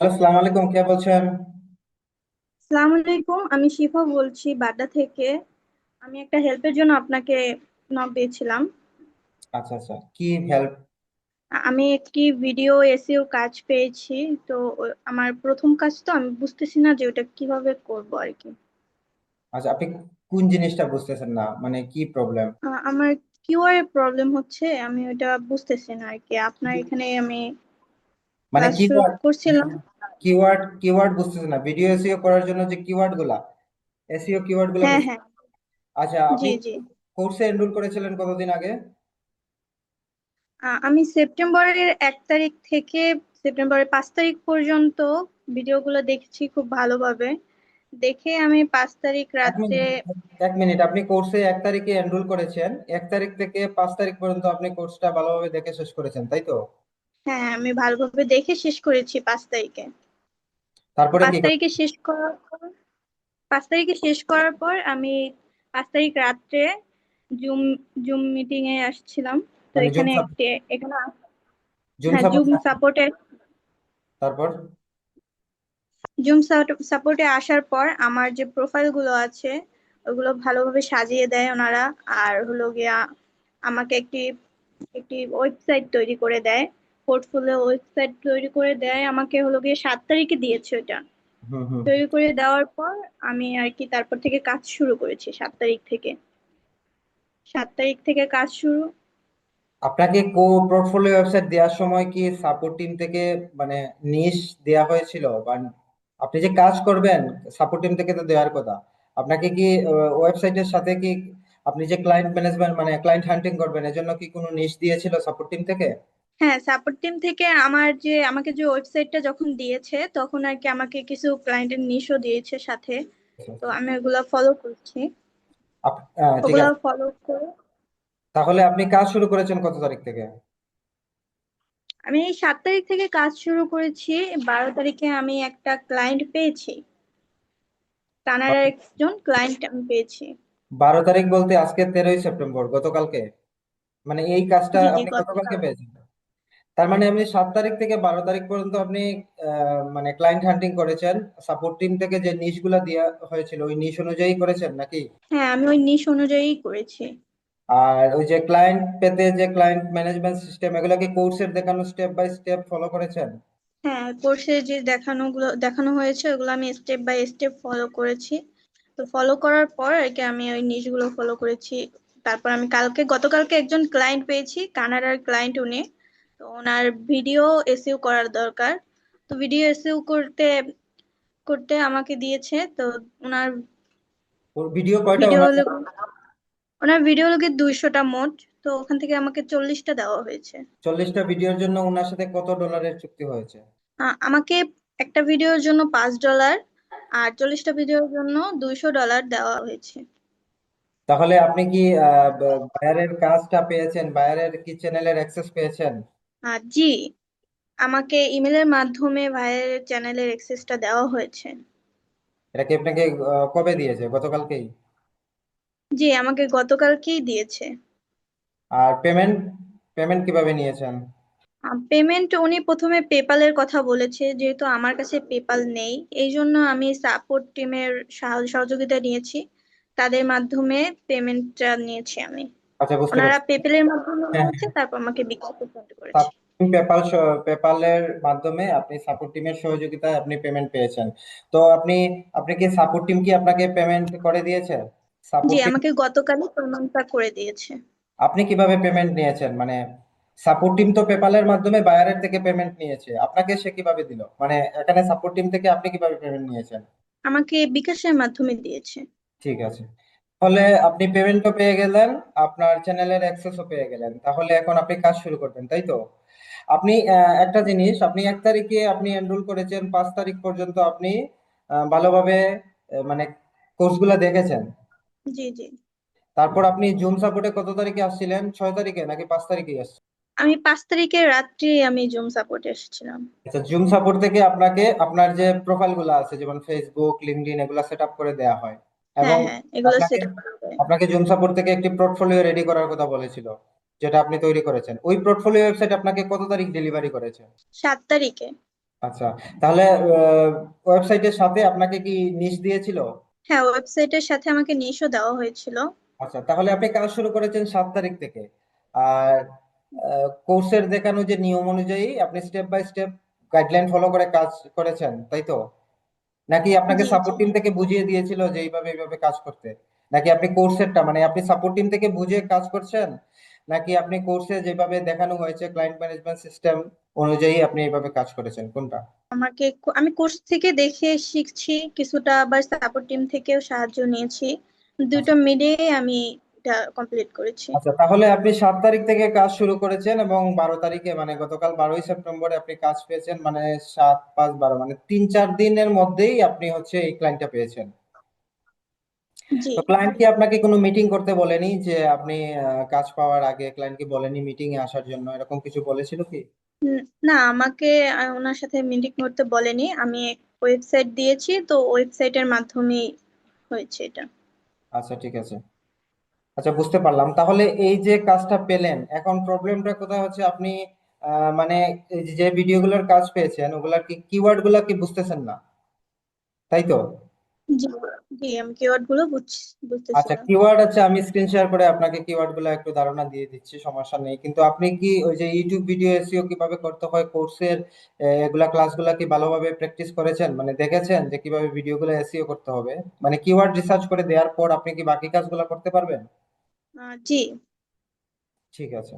আসসালামু আলাইকুম কে বলছেন? আসসালামু আলাইকুম আমি শিফা বলছি বাড্ডা থেকে। আমি একটা হেল্পের জন্য আপনাকে নক দিয়েছিলাম। আচ্ছা আচ্ছা কি হেল্প আমি একটি ভিডিও এসইও কাজ পেয়েছি তো ও- আমার প্রথম কাজ তো আমি বুঝতেছি না যে ওটা কীভাবে করব আর কি। আচ্ছা আপনি কোন জিনিসটা বুঝতেছেন না? মানে কি প্রবলেম আ- আমার কিউআর এর প্রবলেম হচ্ছে আমি ওটা বুঝতেছি না আর কি। আপনার এখানে আমি মানে কিওয়ার্ড করছিলাম। কিওয়ার্ড কিওয়ার্ড বুঝতেছেন না। ভিডিও এসইও করার জন্য যে কিওয়ার্ডগুলা এসইও কিওয়ার্ডগুলা হ্যাঁ হ্যাঁ। আচ্ছা আপনি জি জি। কোর্সে এনরোল করেছিলেন কতদিন আগে? আমি সেপ্টেম্বরের এক তারিখ থেকে সেপ্টেম্বরের পাঁচ তারিখ পর্যন্ত ভিডিওগুলো দেখেছি খুব ভালোভাবে। দেখে আমি পাঁচ তারিখ রাত্রে এক মিনিট। আপনি কোর্সে এক তারিখে এনরোল করেছেন। এক তারিখ থেকে পাঁচ তারিখ পর্যন্ত আপনি কোর্সটা ভালোভাবে দেখে শেষ করেছেন তাই তো? হ্যাঁ আমি ভালোভাবে দেখে শেষ করেছি পাঁচ তারিখে। তারপরে পাঁচ তারিখে শেষ করার পর পাঁচ তারিখে শেষ করার পর আমি পাঁচ তারিখ রাত্রে জুম জুম মিটিং এ আসছিলাম। তো মানে জুম এখানে একটি এখানে জুম হ্যাঁ জুম সাপোর্ট সাপোর্টে তারপর? জুম সাপোর্টে আসার পর আমার যে প্রোফাইলগুলো আছে ওগুলো ভালোভাবে সাজিয়ে দেয় ওনারা। আর হলো গিয়া আমাকে একটি একটি ওয়েবসাইট তৈরি করে দেয়। পোর্টফোলিও ওয়েবসাইট তৈরি করে দেয় আমাকে হলো গিয়ে সাত তারিখে দিয়েছে ওটা তৈরি করে দেওয়ার পর আমি আর কি তারপর থেকে কাজ শুরু করেছি সাত তারিখ থেকে। সাত তারিখ থেকে কাজ শুরু। আপনাকে কো পোর্টফোলিও ওয়েবসাইট দেওয়ার সময় কি সাপোর্ট টিম থেকে মানে নিশ দেওয়া হয়েছিল? বা আপনি যে কাজ করবেন সাপোর্ট টিম থেকে তো দেওয়ার কথা। আপনাকে কি ওয়েবসাইটের সাথে কি আপনি যে ক্লায়েন্ট ম্যানেজমেন্ট মানে ক্লায়েন্ট হান্টিং করবেন এজন্য কি কোনো নিশ দিয়েছিল সাপোর্ট টিম থেকে? হ্যাঁ সাপোর্ট টিম থেকে আমার যে আমাকে যে ওয়েবসাইটটা যখন দিয়েছে তখন আর কি আমাকে কিছু ক্লায়েন্টের নিশও দিয়েছে সাথে। তো আমি ওগুলো ফলো করছি। ওগুলো ফলো করে। তাহলে আপনি কাজ শুরু করেছেন কত তারিখ থেকে? আমি এই সাত তারিখ থেকে কাজ শুরু করেছি। বারো তারিখে আমি একটা ক্লায়েন্ট পেয়েছি। কানাডার একজন ক্লায়েন্ট আমি পেয়েছি। বারো তারিখ বলতে আজকে তেরোই সেপ্টেম্বর গতকালকে। মানে এই কাজটা আপনি গতকালকে পেয়েছেন? তার মানে আপনি সাত তারিখ থেকে বারো তারিখ পর্যন্ত আপনি মানে ক্লায়েন্ট হান্টিং করেছেন সাপোর্ট টিম থেকে যে নিশগুলা দেওয়া হয়েছিল ওই নিশ অনুযায়ী করেছেন নাকি? হ্যাঁ আমি ওই নিশ অনুযায়ী করেছি। আর ওই যে ক্লায়েন্ট পেতে যে ক্লায়েন্ট ম্যানেজমেন্ট সিস্টেম এগুলো কি কোর্সের দেখানো স্টেপ বাই স্টেপ ফলো করেছেন? হ্যাঁ কোর্সে যে দেখানো গুলো দেখানো হয়েছে ওগুলো আমি স্টেপ বাই স্টেপ ফলো করেছি। তো ফলো করার পর আর কি আমি ওই নিশগুলো ফলো করেছি। তারপর আমি কালকে গতকালকে একজন ক্লায়েন্ট পেয়েছি কানাডার ক্লায়েন্ট উনি। তো ওনার ভিডিও এসইও করার দরকার। তো ভিডিও এসইও করতে করতে আমাকে দিয়েছে। তো ওনার ওর ভিডিও কয়টা ওনার? ভিডিও হলো দুইশোটা মোট। তো ওখান থেকে আমাকে চল্লিশটা দেওয়া হয়েছে। চল্লিশটা ভিডিওর জন্য ওনার সাথে কত ডলারের চুক্তি হয়েছে? আমাকে একটা ভিডিওর জন্য পাঁচ ডলার আর চল্লিশটা ভিডিওর জন্য দুইশো ডলার দেওয়া হয়েছে। তাহলে আপনি কি আহ বায়ারের কাজটা পেয়েছেন? বায়ারের কি চ্যানেলের অ্যাক্সেস পেয়েছেন? জি আমাকে ইমেলের মাধ্যমে ভাইয়ের চ্যানেলের অ্যাক্সেসটা দেওয়া হয়েছে। এটা কি আপনাকে আহ, কবে দিয়েছে? গতকালকেই? জি আমাকে গতকালকেই দিয়েছে। আর পেমেন্ট পেমেন্ট কীভাবে নিয়েছেন? পেমেন্ট উনি প্রথমে পেপালের কথা বলেছে যেহেতু আমার কাছে পেপাল নেই এই জন্য আমি সাপোর্ট টিমের সহযোগিতা নিয়েছি। তাদের মাধ্যমে পেমেন্টটা নিয়েছি আমি। আচ্ছা বুঝতে ওনারা পেপেলের মাধ্যমে হ্যাঁ। নিয়েছে তারপর আমাকে বিকাশে পেমেন্ট করেছে। পেপাল পেপালের মাধ্যমে আপনি সাপোর্ট টিমের সহযোগিতায় আপনি পেমেন্ট পেয়েছেন। তো আপনি আপনি কি সাপোর্ট টিম কি আপনাকে পেমেন্ট করে দিয়েছে? জি আমাকে গতকালই পেমেন্টটা করে দিয়েছে। আপনি কীভাবে পেমেন্ট নিয়েছেন? মানে সাপোর্ট টিম তো পেপালের মাধ্যমে বায়ারের থেকে পেমেন্ট নিয়েছে। আপনাকে সে কীভাবে দিল? মানে এখানে সাপোর্ট টিম থেকে আপনি কীভাবে পেমেন্ট নিয়েছেন? আমাকে বিকাশের মাধ্যমে দিয়েছে। ঠিক আছে। তাহলে আপনি পেমেন্টও পেয়ে গেলেন আপনার চ্যানেলের অ্যাক্সেসও পেয়ে গেলেন। তাহলে এখন আপনি কাজ শুরু করবেন তাই তো? আপনি একটা জিনিস আপনি এক তারিখে আপনি এনরোল করেছেন পাঁচ তারিখ পর্যন্ত আপনি ভালোভাবে মানে কোর্সগুলো দেখেছেন? জি জি। তারপর আপনি জুম সাপোর্টে কত তারিখে আসছিলেন? ছয় তারিখে নাকি পাঁচ তারিখে আসছিলেন আমি পাঁচ তারিখে রাত্রি আমি জুম সাপোর্টে এসেছিলাম। আচ্ছা জুম সাপোর্ট থেকে আপনাকে আপনার যে প্রোফাইলগুলো আছে যেমন ফেসবুক লিঙ্কডইন এগুলো সেট আপ করে দেওয়া হয়। এবং হ্যাঁ হ্যাঁ আপনাকে জুম সাপোর্ট থেকে একটি পোর্টফোলিও রেডি করার কথা বলেছিল যেটা আপনি তৈরি করেছেন। ওই পোর্টফোলিও ওয়েবসাইট আপনাকে কত তারিখ ডেলিভারি করেছে? সাত তারিখে। আচ্ছা তাহলে ওয়েবসাইটের সাথে আপনাকে কি নিশ দিয়েছিল? হ্যাঁ ওয়েবসাইটের সাথে আমাকে নিশও দেওয়া হয়েছিল। আচ্ছা তাহলে আপনি কাজ শুরু করেছেন সাত তারিখ থেকে। আর কোর্সের দেখানো যে নিয়ম অনুযায়ী আপনি step by step guideline follow করে কাজ করেছেন তাই তো? নাকি আপনাকে সাপোর্ট টিম থেকে বুঝিয়ে দিয়েছিল যে এইভাবে এইভাবে কাজ করতে? নাকি আপনি কোর্সেরটা মানে আপনি সাপোর্ট টিম থেকে বুঝে কাজ করছেন? নাকি আপনি কোর্সে যেভাবে দেখানো হয়েছে ক্লায়েন্ট ম্যানেজমেন্ট সিস্টেম অনুযায়ী আপনি এইভাবে কাজ করেছেন? কোনটা? আমাকে আমি কোর্স থেকে দেখে শিখছি কিছুটা আবার সাপোর্ট টিম থেকেও সাহায্য নিয়েছি। দুটো মিলিয়ে আমি এটা কমপ্লিট করেছি। আচ্ছা তাহলে আপনি সাত তারিখ থেকে কাজ শুরু করেছেন এবং বারো তারিখে মানে গতকাল বারোই সেপ্টেম্বরে আপনি কাজ পেয়েছেন মানে সাত পাঁচ বারো মানে তিন চার দিনের মধ্যেই আপনি হচ্ছে এই ক্লায়েন্টটা পেয়েছেন। জি। তো ক্লায়েন্ট কি আপনাকে কোনো মিটিং করতে বলেনি যে আপনি কাজ পাওয়ার আগে ক্লায়েন্ট কি বলেনি মিটিং এ আসার জন্য? এরকম কিছু বলেছিল কি? না আমাকে ওনার সাথে মিটিং করতে বলেনি। আমি ওয়েবসাইট দিয়েছি তো ওয়েবসাইটের মাধ্যমেই হয়েছে এটা। আচ্ছা ঠিক আছে। আচ্ছা বুঝতে পারলাম। তাহলে এই যে কাজটা পেলেন এখন প্রবলেমটা কোথায় হচ্ছে? আপনি মানে যে ভিডিওগুলোর কাজ পেয়েছেন ওগুলার কি কিওয়ার্ডগুলা কি বুঝতেছেন না? তাই তো? জি আমি কিওয়ার্ডগুলো বুঝতেছি আচ্ছা কিওয়ার্ড আছে আমি স্ক্রিন শেয়ার করে আপনাকে কিওয়ার্ডগুলো একটু ধারণা দিয়ে দিচ্ছি সমস্যা নেই। কিন্তু আপনি কি ওই যে ইউটিউব ভিডিও এসইও কীভাবে করতে হয় কোর্সের এগুলা ক্লাসগুলা কি ভালোভাবে প্র্যাকটিস করেছেন? মানে দেখেছেন যে কীভাবে ভিডিওগুলো এসইও করতে হবে? মানে কিওয়ার্ড রিসার্চ করে দেওয়ার পর আপনি কি বাকি কাজগুলো করতে পারবেন? জি। ঠিক আছে।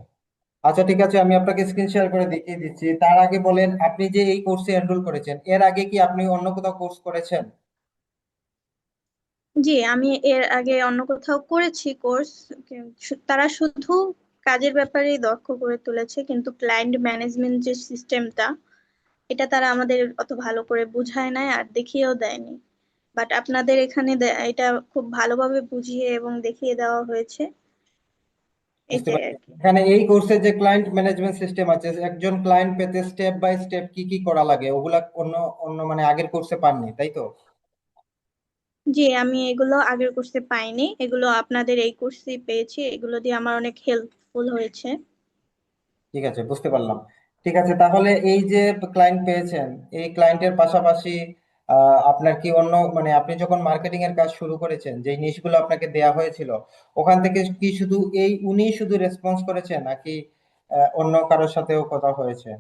আচ্ছা ঠিক আছে আমি আপনাকে স্ক্রিন শেয়ার করে দেখিয়ে দিচ্ছি। তার আগে বলেন আপনি যে এই কোর্সে এনরোল করেছেন এর আগে কি আপনি অন্য কোথাও কোর্স করেছেন? জি আমি এর আগে অন্য কোথাও করেছি কোর্স তারা শুধু কাজের ব্যাপারেই দক্ষ করে তুলেছে কিন্তু ক্লায়েন্ট ম্যানেজমেন্ট যে সিস্টেমটা এটা তারা আমাদের অত ভালো করে বুঝায় নাই আর দেখিয়েও দেয়নি। বাট আপনাদের এখানে এটা খুব ভালোভাবে বুঝিয়ে এবং দেখিয়ে দেওয়া হয়েছে বুঝতে এটাই পারছি আর কি এখানে এই কোর্সে যে ক্লায়েন্ট ম্যানেজমেন্ট সিস্টেম আছে একজন ক্লায়েন্ট পেতে স্টেপ বাই স্টেপ কি কি করা লাগে? ওগুলা অন্য অন্য মানে আগের কোর্সে পাননি তাই তো? জি আমি এগুলো আগের কোর্সে পাইনি। এগুলো আপনাদের এই কোর্সেই পেয়েছি। এগুলো দিয়ে আমার অনেক হেল্পফুল হয়েছে। ঠিক আছে বুঝতে পারলাম। ঠিক আছে তাহলে এই যে ক্লায়েন্ট পেয়েছেন এই ক্লায়েন্টের পাশাপাশি আপনার কি অন্য মানে আপনি যখন মার্কেটিং এর কাজ শুরু করেছেন যে নিশগুলো আপনাকে দেয়া হয়েছিল ওখান থেকে কি শুধু এই উনি শুধু রেসপন্স করেছেন নাকি অন্য কারোর সাথেও কথা হয়েছে?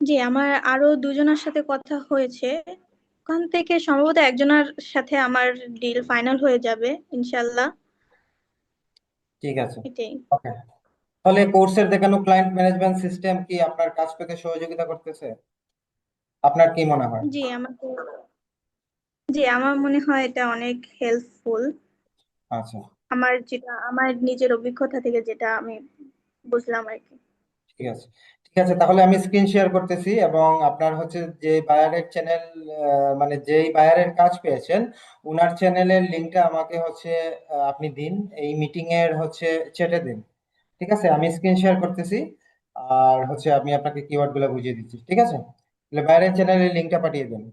জি আমার আরও দুজনের সাথে কথা হয়েছে। ওখান থেকে সম্ভবত একজনের সাথে আমার ডিল ফাইনাল হয়ে যাবে ইনশাল্লাহ ঠিক আছে। ওকে তাহলে কোর্সের দেখানো ক্লায়েন্ট ম্যানেজমেন্ট সিস্টেম কি আপনার কাজ পেতে সহযোগিতা করতেছে? আপনার কি মনে হয়? জি আমাকে জি আমার মনে হয় এটা অনেক হেল্পফুল আচ্ছা। আমার যেটা আমার নিজের অভিজ্ঞতা থেকে যেটা আমি বুঝলাম আর কি। ঠিক আছে। ঠিক আছে তাহলে আমি স্ক্রিন শেয়ার করতেছি এবং আপনার হচ্ছে যে বায়ারের চ্যানেল মানে যেই বায়ারের কাজ পেয়েছেন উনার চ্যানেলের লিংকটা আমাকে হচ্ছে আপনি দিন এই মিটিং এর হচ্ছে চ্যাটে দিন। ঠিক আছে? আমি স্ক্রিন শেয়ার করতেছি আর হচ্ছে আমি আপনাকে কিওয়ার্ডগুলো বুঝিয়ে দিচ্ছি। ঠিক আছে? বায়ারের চ্যানেলের লিংকটা পাঠিয়ে দেন।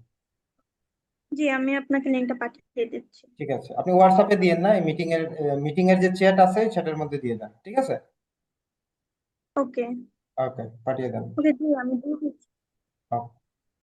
জি আমি আপনাকে লিঙ্কটা পাঠিয়ে দিচ্ছি। ঠিক আছে। আপনি হোয়াটসঅ্যাপে দিয়ে না এই মিটিং এর মিটিং এর যে চ্যাট আছে চ্যাটের মধ্যে দিয়ে দেন ঠিক আছে? ওকে। ওকে পাঠিয়ে দেন। ওকে জি আমি দিয়ে দিচ্ছি।